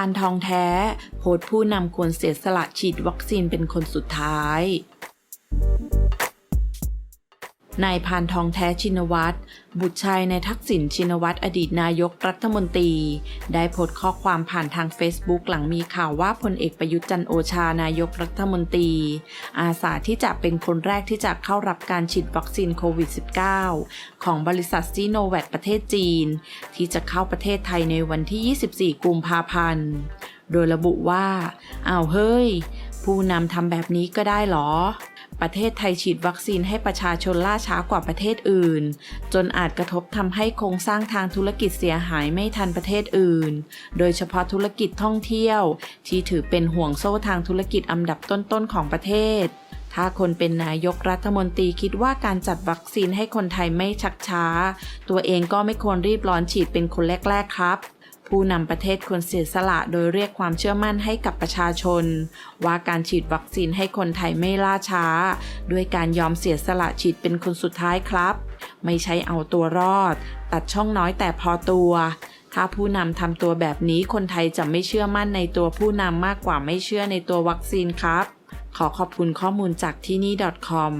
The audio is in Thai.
านทองแท้ โพสผู้นำควรเสียสละฉีดวัคซีนเป็นคนสุดท้าย นายพานทองแท้ชินวัตร บุตรชายในายทักษิณชินวัตรอดีตนายกรัฐมนตรี ได้โพสต์ข้อความผ่านทาง Facebook หลังมีข่าวว่าพลเอกประยุทธ์จันโอชานายกรัฐมนตรี อาสาที่จะเป็นคนแรกที่จะเข้ารับการฉีดวัคซีนโควิด -19 ของบริษัทซีโนแวคประเทศจีน ที่จะเข้าประเทศไทยในวันที่ 24 กุมภาพันธ์ โดยระบุว่าอ้าวเฮ้ย ผู้นำทำแบบนี้ก็ได้เหรอ ประเทศไทยฉีดวัคซีนให้ประชาชนล่าช้ากว่าประเทศอื่น จนอาจกระทบทำให้โครงสร้างทางธุรกิจเสียหายไม่ทันประเทศอื่น โดยเฉพาะธุรกิจท่องเที่ยว ที่ถือเป็นห่วงโซ่ทางธุรกิจอันดับต้นๆของประเทศถ้าคนเป็นนายกรัฐมนตรีคิดว่าการจัดวัคซีนให้คนไทยไม่ชักช้า ตัวเองก็ไม่ควรรีบร้อนฉีดเป็นคนแรก ๆ ครับ ผู้นำประเทศควรเสียสละโดยเรียกความเชื่อมั่นให้กับประชาชน ว่าการฉีดวัคซีนให้คนไทยไม่ล่าช้า ด้วยการยอมเสียสละฉีดเป็นคนสุดท้ายครับ ไม่ใช่เอาตัวรอด ตัดช่องน้อยแต่พอตัว ถ้าผู้นำทำตัวแบบนี้คนไทยจะไม่เชื่อมั่นในตัวผู้นำมากกว่าไม่เชื่อในตัววัคซีนครับ ขอขอบคุณข้อมูลจากที่นี่ .com